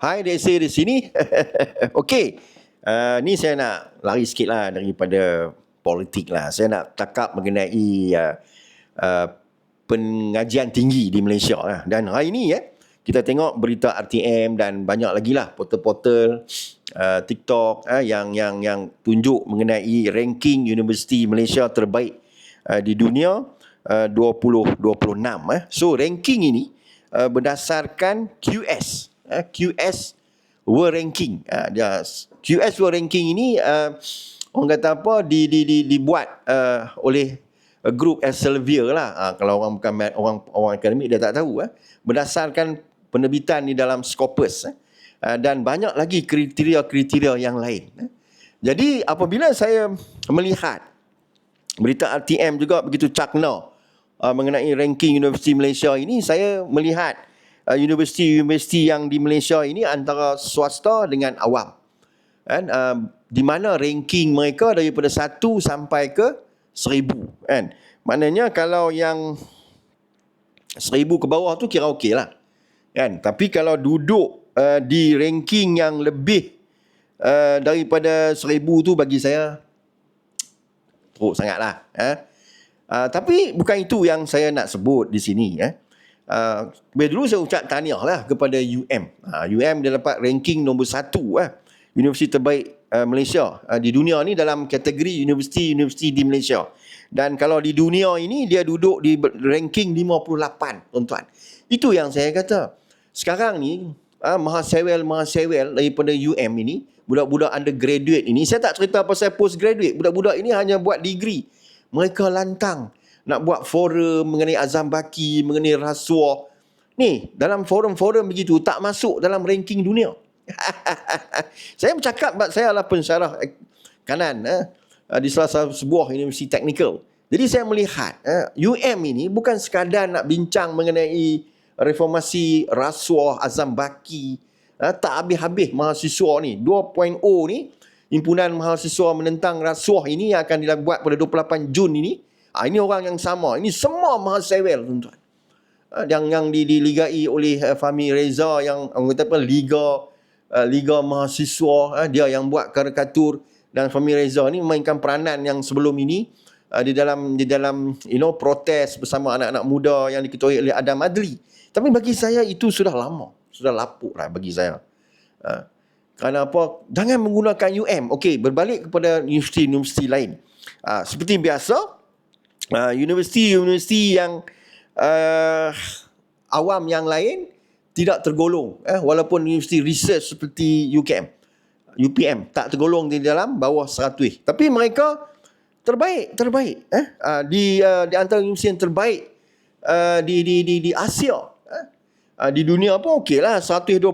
Hai Desa di sini. Okey. Uh, ni saya nak lari sikit lah daripada politik lah. Saya nak cakap mengenai uh, uh, pengajian tinggi di Malaysia lah. Dan hari ni eh, kita tengok berita RTM dan banyak lagi lah portal-portal uh, TikTok uh, yang yang yang tunjuk mengenai ranking universiti Malaysia terbaik uh, di dunia uh, 2026 eh. So ranking ini uh, berdasarkan QS uh, QS World Ranking. Uh, dia QS World Ranking ini uh, orang kata apa di di, di dibuat uh, oleh a group Elsevier lah. Uh, kalau orang bukan orang orang akademik dia tak tahu eh. Berdasarkan penerbitan di dalam Scopus eh. Uh, dan banyak lagi kriteria-kriteria yang lain. Eh. Jadi apabila saya melihat berita RTM juga begitu cakna uh, mengenai ranking Universiti Malaysia ini, saya melihat universiti-universiti yang di Malaysia ini antara swasta dengan awam. Kan? Uh, di mana ranking mereka daripada satu sampai ke seribu. Kan? Maknanya kalau yang seribu ke bawah tu kira okey lah. Kan? Tapi kalau duduk uh, di ranking yang lebih uh, daripada seribu tu bagi saya teruk sangat lah. Eh? Uh, tapi bukan itu yang saya nak sebut di sini. Eh? Uh, dulu saya ucap tahniah lah kepada UM. Uh, UM dia dapat ranking nombor satu. Eh? Universiti terbaik uh, Malaysia uh, di dunia ni dalam kategori universiti-universiti di Malaysia. Dan kalau di dunia ini dia duduk di ranking 58, tuan-tuan. Itu yang saya kata. Sekarang ni uh, mahasiswa daripada UM ini, budak-budak undergraduate ini, saya tak cerita pasal postgraduate. Budak-budak ini hanya buat degree. Mereka lantang nak buat forum mengenai azam baki, mengenai rasuah. Ni, dalam forum-forum begitu tak masuk dalam ranking dunia. saya bercakap saya adalah pensyarah kanan eh, di salah satu sebuah universiti teknikal. Jadi saya melihat eh, UM ini bukan sekadar nak bincang mengenai reformasi rasuah azam baki. Eh, tak habis-habis mahasiswa ni. 2.0 ni, himpunan mahasiswa menentang rasuah ini yang akan dibuat pada 28 Jun ini. Ah, ini orang yang sama. Ini semua mahasiswa tuan-tuan. Ah, yang yang diligai oleh uh, Fahmi Reza yang kata apa Liga uh, Liga Mahasiswa uh, dia yang buat karikatur dan Fahmi Reza ni memainkan peranan yang sebelum ini di dalam di dalam you know protes bersama anak-anak muda yang diketuai oleh Adam Adli. Tapi bagi saya itu sudah lama, sudah lapuk lah bagi saya. Uh, kerana apa? Jangan menggunakan UM. Okey, berbalik kepada universiti-universiti lain. Seperti biasa, uh, universiti-universiti yang uh, awam yang lain tidak tergolong. Eh walaupun universiti research seperti UKM UPM tak tergolong di dalam bawah 100 tapi mereka terbaik terbaik. Eh uh, di uh, di antara universiti yang terbaik uh, di di di di Asia. Eh uh, di dunia pun okeylah 126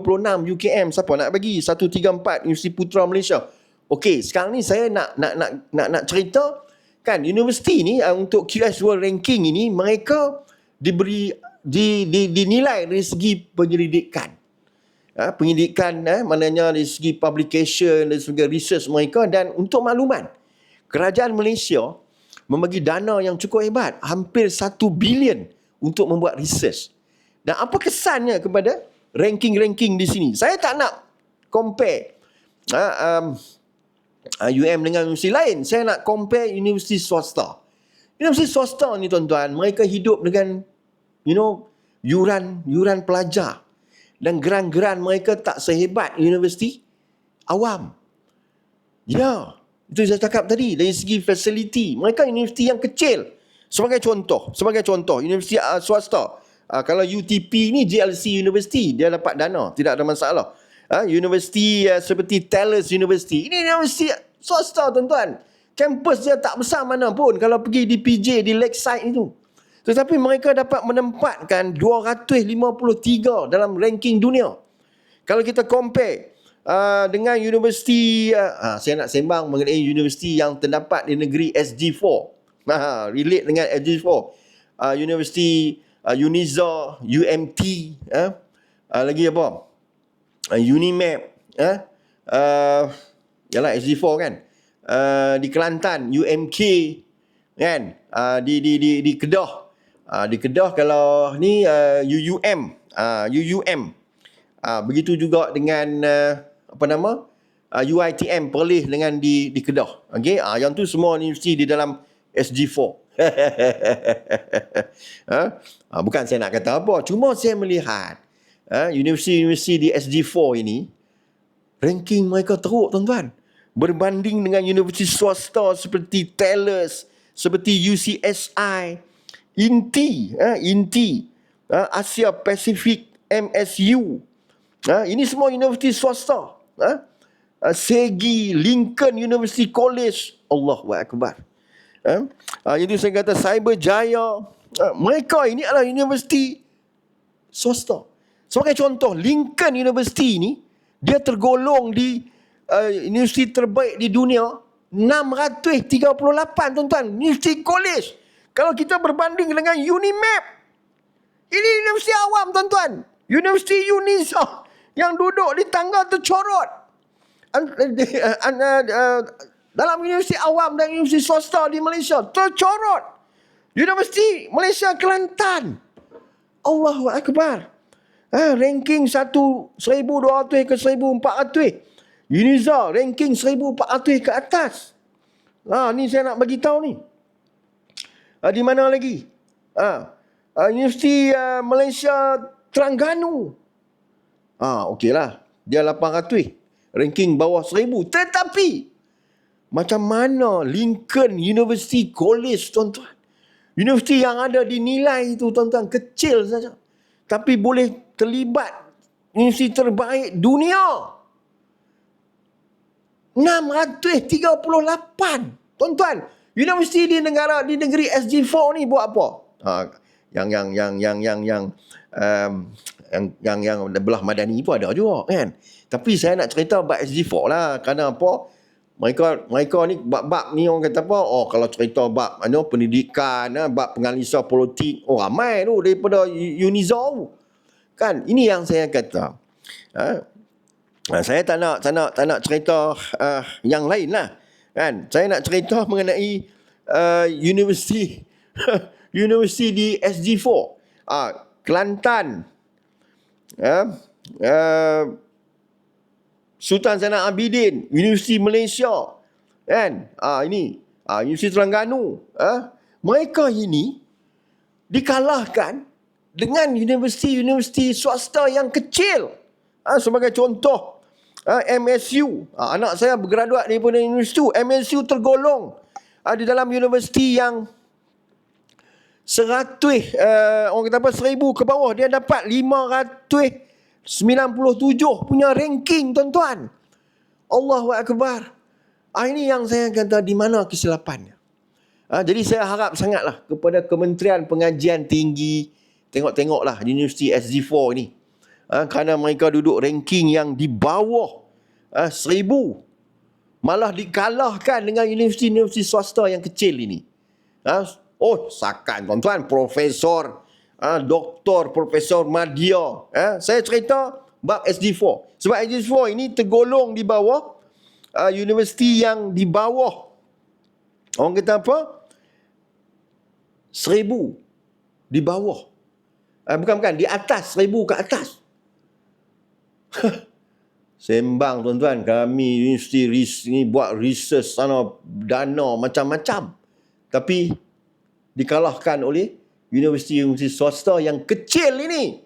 UKM siapa nak bagi? 134 Universiti Putra Malaysia. Okey sekarang ni saya nak nak nak nak nak cerita kan universiti ni uh, untuk QS World Ranking ini mereka diberi di, di, dinilai dari segi penyelidikan. Ha, penyelidikan eh, maknanya dari segi publication, dari segi research mereka dan untuk makluman. Kerajaan Malaysia membagi dana yang cukup hebat, hampir 1 bilion untuk membuat research. Dan apa kesannya kepada ranking-ranking di sini? Saya tak nak compare ha, um, UM dengan universiti lain. Saya nak compare universiti swasta. Universiti swasta ni tuan-tuan, mereka hidup dengan you know, yuran yuran pelajar dan geran-geran mereka tak sehebat universiti awam. Ya, itu saya cakap tadi dari segi facility, mereka universiti yang kecil. Sebagai contoh, sebagai contoh, universiti uh, swasta. Uh, kalau UTP ni GLC University, dia dapat dana, tidak ada masalah. Uh, universiti uh, seperti Talis University, ini universiti swasta tuan-tuan. Kampus dia tak besar mana pun kalau pergi di PJ, di Lakeside itu. Tetapi mereka dapat menempatkan 253 dalam ranking dunia. Kalau kita compare uh, dengan universiti, uh, uh, saya nak sembang mengenai universiti yang terdapat di negeri SG4. Uh, relate dengan SG4. Uh, universiti uh, Uniza, UMT, uh, uh, lagi apa? Uh, Unimap, uh, uh, yalah SG4 kan? Uh, di Kelantan, UMK, kan? Uh, di, di, di, di Kedah, Uh, di Kedah kalau ni uh, UUM, uh, UUM. Uh, begitu juga dengan uh, apa nama? Uh, UiTM Perlis dengan di di Kedah. Okey, uh, yang tu semua universiti di dalam SG4. uh, uh, bukan saya nak kata apa, cuma saya melihat uh, universiti-universiti di SG4 ini ranking mereka teruk tuan-tuan. Berbanding dengan universiti swasta seperti Thales, seperti UCSI, INTI, uh, INTI, uh, Asia Pacific MSU, Ha, ini semua universiti swasta. Ha? Ha, Segi, Lincoln University College. Allahu Akbar. Ha? Ha, jadi saya kata Cyberjaya. Ha, mereka ini adalah universiti swasta. Sebagai contoh, Lincoln University ini, dia tergolong di uh, universiti terbaik di dunia. 638 tuan-tuan. Universiti College. Kalau kita berbanding dengan UNIMAP. Ini universiti awam tuan-tuan. Universiti Unisa yang duduk di tangga tercorot dalam universiti awam dan universiti swasta di Malaysia tercorot Universiti Malaysia Kelantan Allahu Akbar ha, ranking 1 1200 ke 1400 Uniza ranking 1400 ke atas ha, ni saya nak bagi tahu ni ha, di mana lagi ha, ha, Universiti uh, Malaysia Terengganu Ah, okey lah. Dia 800. Ranking bawah 1000. Tetapi, macam mana Lincoln University College, tuan-tuan? Universiti yang ada di nilai itu, tuan-tuan, kecil saja. Tapi boleh terlibat universiti terbaik dunia. 638. Tuan-tuan, universiti di negara di negeri SG4 ni buat apa? Ha, yang yang yang yang yang yang um, yang yang yang belah madani pun ada juga kan tapi saya nak cerita bab SG4 lah kerana apa mereka mereka ni bab-bab ni orang kata apa oh kalau cerita bab ano pendidikan ah, bab pengalisa politik oh ramai tu daripada Unizo kan? Ini yang saya kata. Ha? saya tak nak tak nak tak nak cerita uh, yang lain lah kan? Saya nak cerita mengenai uh, universiti universiti di SG4 ah uh, Kelantan. Ya, uh, Sultan Zainal Abidin, Universiti Malaysia, kan? Ah ini, ah Universiti Terengganu, ah mereka ini dikalahkan dengan universiti-universiti swasta yang kecil. Ah sebagai contoh, ah, MSU, ah, anak saya bergraduat daripada universiti itu, MSU tergolong ah, di dalam universiti yang seratus uh, orang kata apa seribu ke bawah dia dapat lima ratus sembilan puluh tujuh punya ranking tuan-tuan. Allahu Akbar. Ah, ini yang saya kata di mana kesilapannya? Ah, jadi saya harap sangatlah kepada Kementerian Pengajian Tinggi tengok-tengoklah Universiti SG4 ini ah, kerana mereka duduk ranking yang di bawah ah, seribu malah dikalahkan dengan universiti-universiti swasta yang kecil ini ah, Oh, sakan tuan-tuan, profesor, uh, doktor, profesor Madia. Eh? Saya cerita bab SD4. Sebab SD4 ini tergolong di bawah uh, universiti yang di bawah. Orang kata apa? Seribu. Di bawah. Uh, bukan, bukan. Di atas. Seribu ke atas. Sembang tuan-tuan. Kami universiti ni buat research sana dana macam-macam. Tapi dikalahkan oleh universiti-universiti swasta yang kecil ini.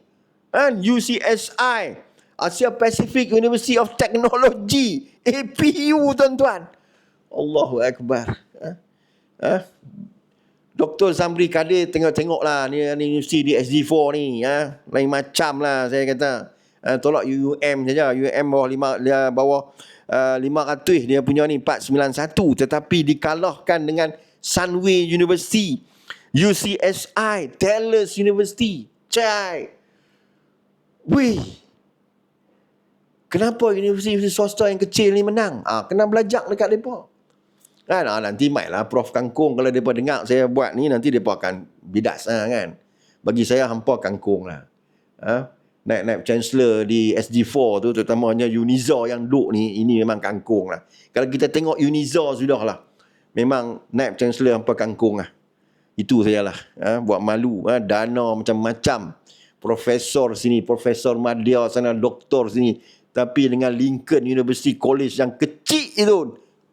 Kan? UCSI, Asia Pacific University of Technology, APU tuan-tuan. Allahu Akbar. Ha? Ha? Dr. Zamri Kadir tengok-tengok lah ni, ni universiti di SG4 ni. Ha? Lain macam lah saya kata. Ha, tolak UUM saja. UUM bawah, lima, dia bawah uh, 500 dia punya ni 491. Tetapi dikalahkan dengan Sunway University UCSI, Dallas University. Cai. Wih. Kenapa universiti swasta yang kecil ni menang? Ah, kena belajar dekat mereka. Kan? Ah, nanti mai lah Prof Kangkung kalau mereka dengar saya buat ni, nanti mereka akan bidas lah, kan? Bagi saya hampa kangkung lah. Ha? Naik-naik Chancellor di SG4 tu, terutamanya Uniza yang duduk ni, ini memang kangkung lah. Kalau kita tengok Uniza sudah lah. Memang naik Chancellor hampa kangkung lah. Itu sajalah. Ha, buat malu. Ha, dana macam-macam. profesor sini, profesor madya sana, doktor sini. Tapi dengan Lincoln University College yang kecil itu,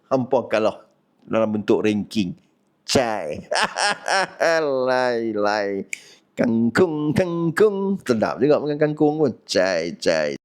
hampa kalah dalam bentuk ranking. Cai. lai, lai. Kangkung, kangkung. Sedap juga makan kangkung pun. Cai, cai.